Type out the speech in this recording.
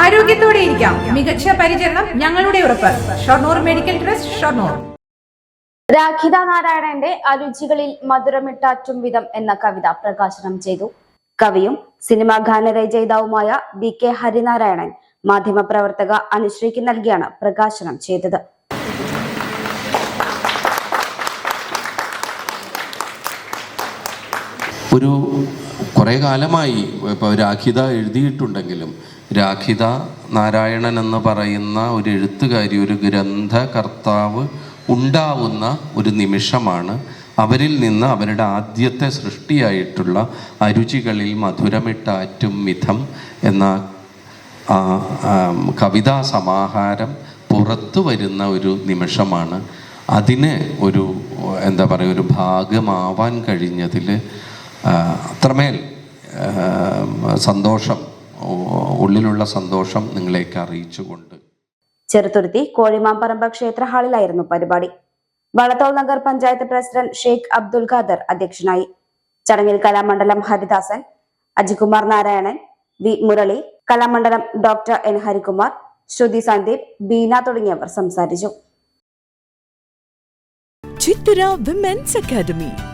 ആരോഗ്യത്തോടെ ഇരിക്കാം. മികച്ച പരിചരണം ഞങ്ങളുടെ ഉറപ്പ്. Shoranur medical trust Shoranur. രാഖിത നാരായണന്റെ അരുചികളിൽ മധുരമിട്ടാറ്റും വിധം എന്ന കവിത പ്രകാശനം ചെയ്തു. കവിയും സിനിമാ ഗാനരചയിതാവുമായ ബി കെ ഹരിനാരായണൻ മാധ്യമപ്രവർത്തക അനുശ്രീക്ക് നൽകിയാണ് പ്രകാശനം ചെയ്തത്. ഒരു കുറേ കാലമായി. ഇപ്പോൾ രാഖിത എഴുതിയിട്ടുണ്ടെങ്കിലും രാഖിത നാരായണൻ എന്ന് പറയുന്ന ഒരു എഴുത്തുകാരി ഒരു ഗ്രന്ഥകർത്താവ് ഉണ്ടാവുന്ന ഒരു നിമിഷമാണ് അവരിൽ നിന്ന് അവരുടെ ആദ്യത്തെ സൃഷ്ടിയായിട്ടുള്ള അരുചികളിൽ മധുരമിട്ടാറ്റും വിധം എന്ന കവിതാ സമാഹാരം പുറത്തു വരുന്ന ഒരു നിമിഷമാണ്. അതിന് ഒരു എന്താ പറയുക ഒരു ഭാഗമാവാൻ കഴിഞ്ഞതിൽ അത്രമേൽ സന്തോഷം ഉള്ളിലുള്ള സന്തോഷം നിങ്ങളേക്ക് അറിയിച്ചുകൊണ്ട്. ചെറുതുരുത്തി കോഴിമാമ്പറമ്പ് ക്ഷേത്ര ഹാളിലായിരുന്നു പരിപാടി. വളത്തോൾ നഗർ പഞ്ചായത്ത് പ്രസിഡന്റ് ഷെയ്ഖ് അബ്ദുൽ ഖാദർ അധ്യക്ഷനായി. ചടങ്ങിൽ Kalamandalam Haridasan Ajikumar Narayanan V Murali Kalamandalam doctor N Harikumar Shruthi Sandeep Beena തുടങ്ങിയവർ സംസാരിച്ചു. Chithara women's academy.